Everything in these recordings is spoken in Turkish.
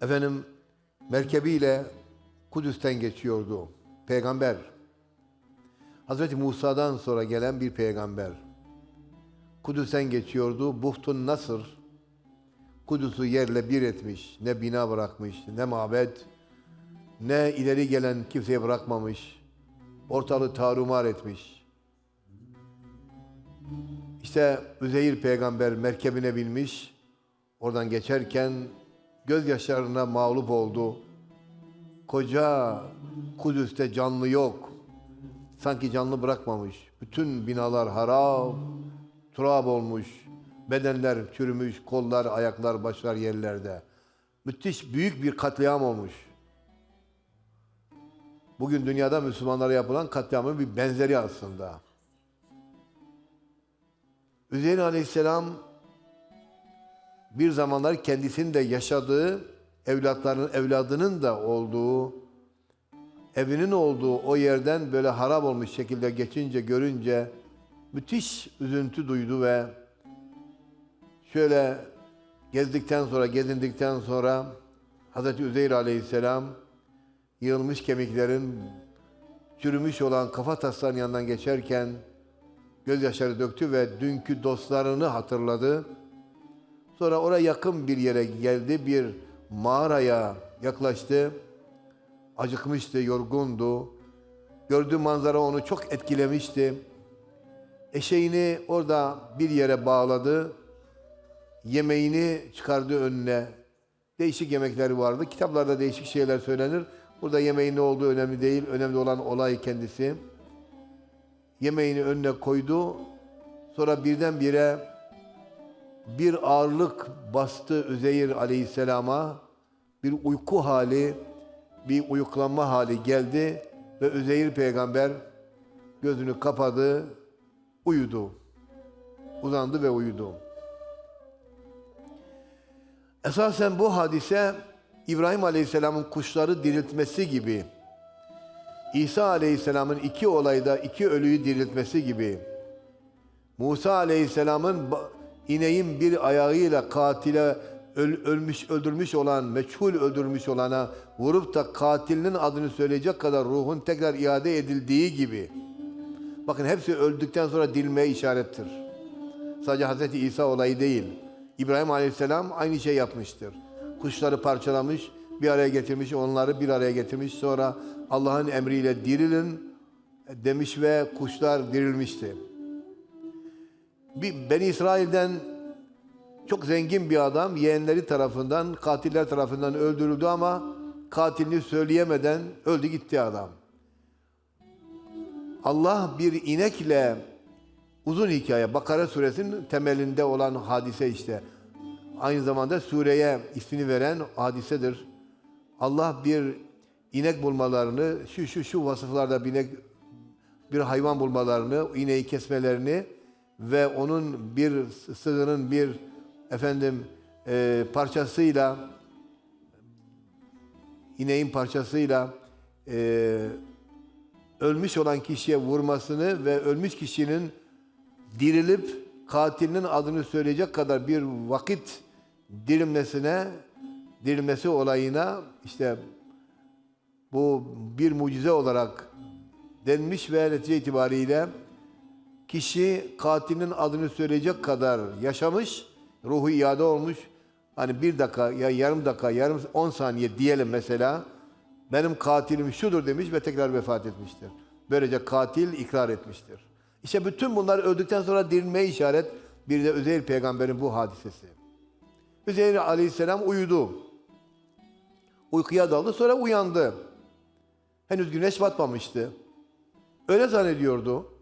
efendim merkebiyle Kudüs'ten geçiyordu. Peygamber. Hazreti Musa'dan sonra gelen bir peygamber. Kudüs'ten geçiyordu. Buhtun Nasır Kudüs'ü yerle bir etmiş. Ne bina bırakmış, ne mabet, ne ileri gelen kimseye bırakmamış. Ortalığı tarumar etmiş. İşte Üzeyir peygamber merkebine binmiş. Oradan geçerken gözyaşlarına mağlup oldu. Koca Kudüs'te canlı yok. Sanki canlı bırakmamış. Bütün binalar harap, turab olmuş. Bedenler çürümüş, kollar, ayaklar, başlar yerlerde. Müthiş büyük bir katliam olmuş. Bugün dünyada Müslümanlara yapılan katliamın bir benzeri aslında. Üzeyir Aleyhisselam bir zamanlar kendisinin de yaşadığı, evlatlarının evladının da olduğu, evinin olduğu o yerden böyle harap olmuş şekilde geçince görünce müthiş üzüntü duydu ve şöyle gezdikten sonra, gezindikten sonra Hz. Üzeyr Aleyhisselam yığılmış kemiklerin çürümüş olan kafa taslarının yanından geçerken gözyaşları döktü ve dünkü dostlarını hatırladı. Sonra oraya yakın bir yere geldi, bir mağaraya yaklaştı. Acıkmıştı, yorgundu. Gördüğü manzara onu çok etkilemişti. Eşeğini orada bir yere bağladı. Yemeğini çıkardı önüne. Değişik yemekleri vardı. Kitaplarda değişik şeyler söylenir. Burada yemeğin ne olduğu önemli değil. Önemli olan olay kendisi. Yemeğini önüne koydu. Sonra birdenbire bir ağırlık bastı Üzeyir Aleyhisselam'a. Bir uyku hali, bir uyuklanma hali geldi ve Üzeyir peygamber gözünü kapadı, uyudu. Uzandı ve uyudu. Esasen bu hadise İbrahim Aleyhisselam'ın kuşları diriltmesi gibi, İsa Aleyhisselam'ın iki olayda iki ölüyü diriltmesi gibi, Musa Aleyhisselam'ın ineğin bir ayağıyla katile öl- ölmüş öldürmüş olan, meçhul öldürmüş olana vurup da katilinin adını söyleyecek kadar ruhun tekrar iade edildiği gibi. Bakın hepsi öldükten sonra dirilmeye işarettir. Sadece Hz. İsa olayı değil. İbrahim Aleyhisselam aynı şey yapmıştır. Kuşları parçalamış, bir araya getirmiş, onları bir araya getirmiş. Sonra Allah'ın emriyle dirilin demiş ve kuşlar dirilmişti. Bir Beni İsrail'den çok zengin bir adam yeğenleri tarafından, katiller tarafından öldürüldü ama katilini söyleyemeden öldü gitti adam. Allah bir inekle uzun hikaye Bakara suresinin temelinde olan hadise işte. Aynı zamanda sureye ismini veren hadisedir. Allah bir inek bulmalarını, şu şu şu vasıflarda bir inek bir hayvan bulmalarını, ineği kesmelerini ve onun bir sığının bir efendim e, parçasıyla ineğin parçasıyla e, ölmüş olan kişiye vurmasını ve ölmüş kişinin dirilip katilinin adını söyleyecek kadar bir vakit dirilmesine dirilmesi olayına işte bu bir mucize olarak denmiş ve netice itibariyle kişi katilinin adını söyleyecek kadar yaşamış, ruhu iade olmuş. Hani bir dakika ya yarım dakika, yarım on saniye diyelim mesela. Benim katilim şudur demiş ve tekrar vefat etmiştir. Böylece katil ikrar etmiştir. İşte bütün bunlar öldükten sonra dirilmeye işaret bir de Üzeyir peygamberin bu hadisesi. Üzeyir aleyhisselam uyudu. Uykuya daldı sonra uyandı. Henüz güneş batmamıştı. Öyle zannediyordu.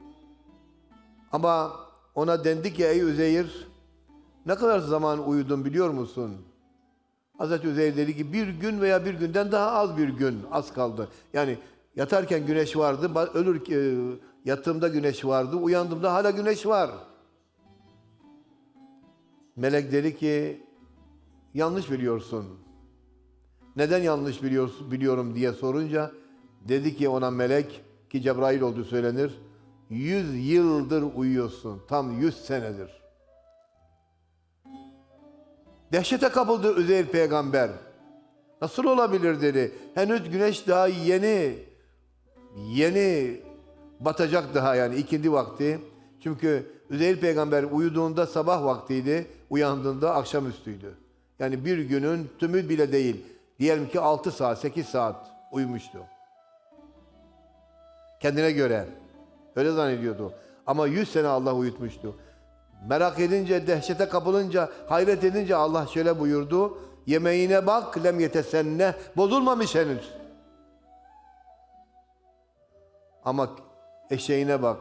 Ama ona dendi ki ey Üzeyir ne kadar zaman uyudun biliyor musun? Hazreti Üzeyir dedi ki bir gün veya bir günden daha az bir gün az kaldı. Yani yatarken güneş vardı, ölür e, yattığımda güneş vardı, uyandığımda hala güneş var. Melek dedi ki yanlış biliyorsun. Neden yanlış biliyorsun, biliyorum diye sorunca dedi ki ona melek ki Cebrail olduğu söylenir. Yüz yıldır uyuyorsun. Tam yüz senedir. Dehşete kapıldı Üzeyir peygamber. Nasıl olabilir dedi. Henüz güneş daha yeni yeni batacak daha yani ikindi vakti. Çünkü Üzeyir peygamber uyuduğunda sabah vaktiydi, uyandığında akşamüstüydü. Yani bir günün tümü bile değil. Diyelim ki 6 saat, 8 saat uyumuştu. Kendine göre. Öyle zannediyordu. Ama 100 sene Allah uyutmuştu. Merak edince, dehşete kapılınca, hayret edince Allah şöyle buyurdu. Yemeğine bak, lem yetesenne. Bozulmamış henüz. Ama eşeğine bak.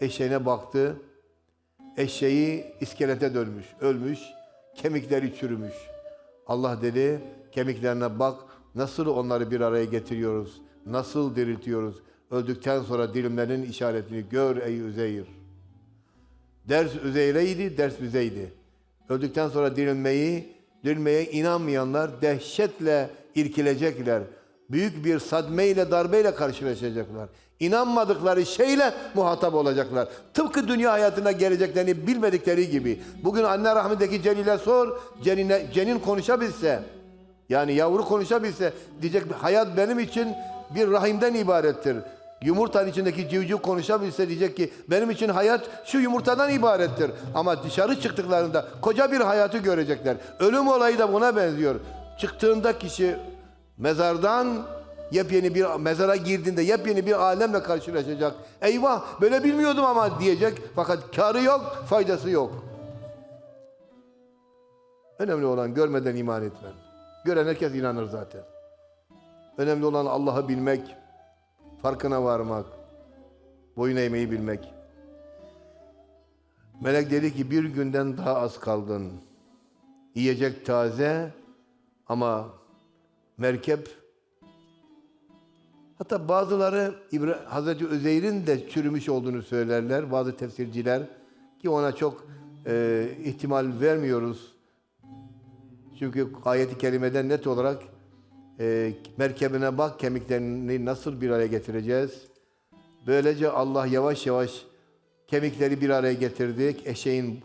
Eşeğine baktı. Eşeği iskelete dönmüş, ölmüş. Kemikleri çürümüş. Allah dedi, kemiklerine bak. Nasıl onları bir araya getiriyoruz? Nasıl diriltiyoruz? Öldükten sonra dilimlerinin işaretini gör ey Üzeyir. Ders Üzeyr'eydi, ders bizeydi. Öldükten sonra dirilmeyi, dirilmeye inanmayanlar dehşetle irkilecekler. Büyük bir sadmeyle, darbeyle karşılaşacaklar. İnanmadıkları şeyle muhatap olacaklar. Tıpkı dünya hayatına geleceklerini bilmedikleri gibi. Bugün anne rahmindeki Celil'e sor, Cenin'e, Cenin konuşabilse, yani yavru konuşabilse diyecek hayat benim için bir rahimden ibarettir. Yumurtanın içindeki civciv konuşabilse diyecek ki benim için hayat şu yumurtadan ibarettir. Ama dışarı çıktıklarında koca bir hayatı görecekler. Ölüm olayı da buna benziyor. Çıktığında kişi mezardan yepyeni bir mezara girdiğinde yepyeni bir alemle karşılaşacak. Eyvah böyle bilmiyordum ama diyecek fakat karı yok, faydası yok. Önemli olan görmeden iman etmen. Gören herkes inanır zaten. Önemli olan Allah'ı bilmek, farkına varmak, boyun eğmeyi bilmek. Melek dedi ki bir günden daha az kaldın. Yiyecek taze ama merkep hatta bazıları İbra Hazreti Özeyr'in de çürümüş olduğunu söylerler bazı tefsirciler ki ona çok e, ihtimal vermiyoruz. Çünkü ayeti kerimeden net olarak e, merkebine bak kemiklerini nasıl bir araya getireceğiz. Böylece Allah yavaş yavaş kemikleri bir araya getirdi. Eşeğin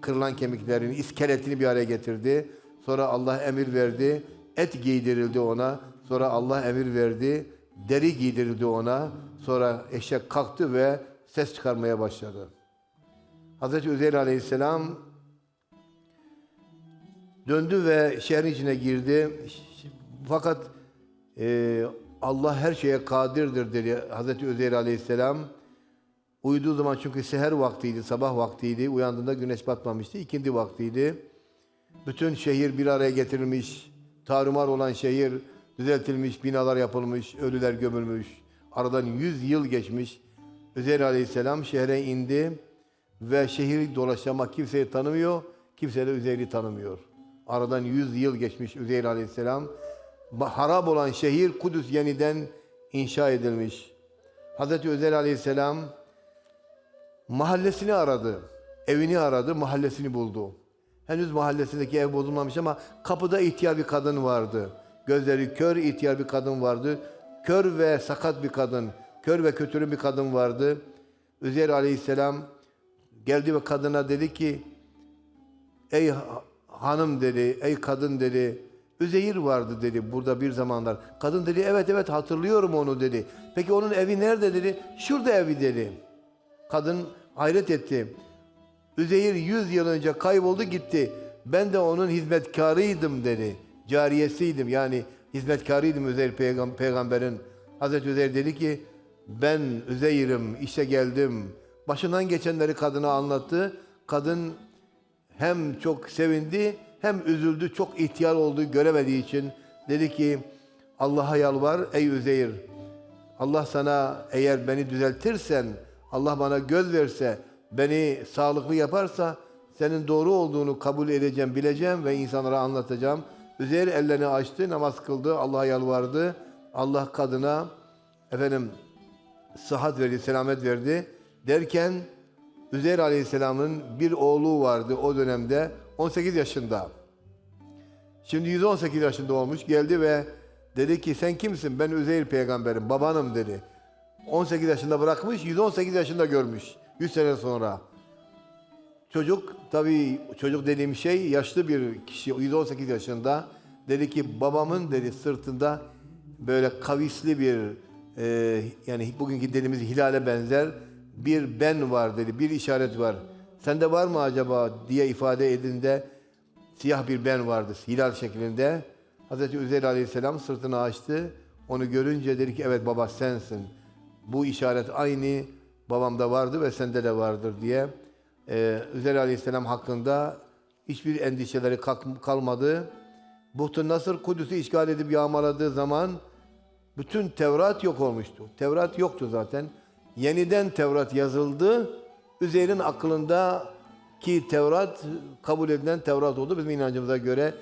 kırılan kemiklerini, iskeletini bir araya getirdi. Sonra Allah emir verdi. Et giydirildi ona. Sonra Allah emir verdi. Deri giydirildi ona. Sonra eşek kalktı ve ses çıkarmaya başladı. Hazreti Üzeyr Aleyhisselam Döndü ve şehrin içine girdi. Fakat e, Allah her şeye kadirdir dedi Hazreti Üzeyr Aleyhisselam. Uyuduğu zaman çünkü seher vaktiydi, sabah vaktiydi. Uyandığında güneş batmamıştı. ikindi vaktiydi. Bütün şehir bir araya getirilmiş. Tarumar olan şehir düzeltilmiş, binalar yapılmış, ölüler gömülmüş. Aradan yüz yıl geçmiş. Üzeyr Aleyhisselam şehre indi ve şehir dolaşama kimseyi tanımıyor, kimse de Üzeyr'i tanımıyor. Aradan yüz yıl geçmiş Üzeyr Aleyhisselam. Harap olan şehir Kudüs yeniden inşa edilmiş. Hazreti Üzeyr Aleyhisselam mahallesini aradı. Evini aradı, mahallesini buldu. Henüz mahallesindeki ev bozulmamış ama kapıda ihtiyar bir kadın vardı. Gözleri kör ihtiyar bir kadın vardı. Kör ve sakat bir kadın, kör ve kötürüm bir kadın vardı. Üzeyr Aleyhisselam geldi ve kadına dedi ki Ey hanım dedi, ey kadın dedi. Üzeyir vardı dedi burada bir zamanlar. Kadın dedi evet evet hatırlıyorum onu dedi. Peki onun evi nerede dedi. Şurada evi dedi. Kadın hayret etti. Üzeyir yüz yıl önce kayboldu gitti. Ben de onun hizmetkarıydım dedi. Cariyesiydim yani hizmetkarıydım Üzeyir peygam- peygamberin. Hazreti Üzeyir dedi ki ben Üzeyir'im işte geldim. Başından geçenleri kadına anlattı. Kadın hem çok sevindi hem üzüldü. Çok ihtiyar olduğu göremediği için dedi ki Allah'a yalvar ey Üzeyir. Allah sana eğer beni düzeltirsen, Allah bana göz verse, beni sağlıklı yaparsa senin doğru olduğunu kabul edeceğim, bileceğim ve insanlara anlatacağım. Üzeyir ellerini açtı, namaz kıldı, Allah'a yalvardı. Allah kadına efendim sıhhat verdi, selamet verdi. Derken Üzeyr Aleyhisselam'ın bir oğlu vardı o dönemde 18 yaşında. Şimdi 118 yaşında olmuş geldi ve dedi ki sen kimsin? Ben Üzeyr peygamberim, babanım dedi. 18 yaşında bırakmış, 118 yaşında görmüş. 100 sene sonra. Çocuk tabii çocuk dediğim şey yaşlı bir kişi 118 yaşında Dedi ki babamın dedi sırtında böyle kavisli bir e, yani bugünkü dediğimiz hilale benzer bir ben var dedi. Bir işaret var. Sende var mı acaba diye ifade edinde siyah bir ben vardı hilal şeklinde. Hazreti Üzeyr Aleyhisselam sırtını açtı. Onu görünce dedi ki evet baba sensin. Bu işaret aynı babamda vardı ve sende de vardır diye. Ee, Üzeyr Aleyhisselam hakkında hiçbir endişeleri kalmadı. Buhtun Nasır Kudüs'ü işgal edip yağmaladığı zaman bütün Tevrat yok olmuştu. Tevrat yoktu zaten. Yeniden Tevrat yazıldı. Üzeyr'in aklında ki Tevrat kabul edilen Tevrat oldu. Bizim inancımıza göre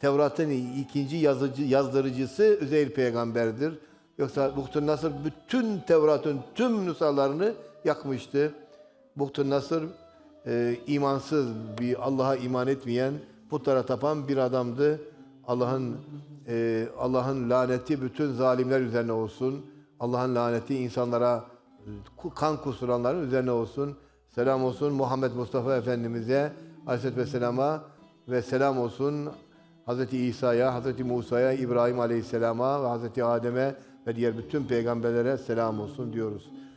Tevrat'ın ikinci yazıcı, yazdırıcısı Üzeyr peygamberdir. Yoksa Buhtun Nasır bütün Tevrat'ın tüm nüshalarını yakmıştı. Buhtun Nasır e, imansız bir Allah'a iman etmeyen, putlara tapan bir adamdı. Allah'ın e, Allah'ın laneti bütün zalimler üzerine olsun. Allah'ın laneti insanlara kan kusuranların üzerine olsun. Selam olsun Muhammed Mustafa Efendimiz'e, Aleyhisselatü Vesselam'a ve selam olsun Hazreti İsa'ya, Hazreti Musa'ya, İbrahim Aleyhisselam'a ve Hazreti Adem'e ve diğer bütün peygamberlere selam olsun diyoruz.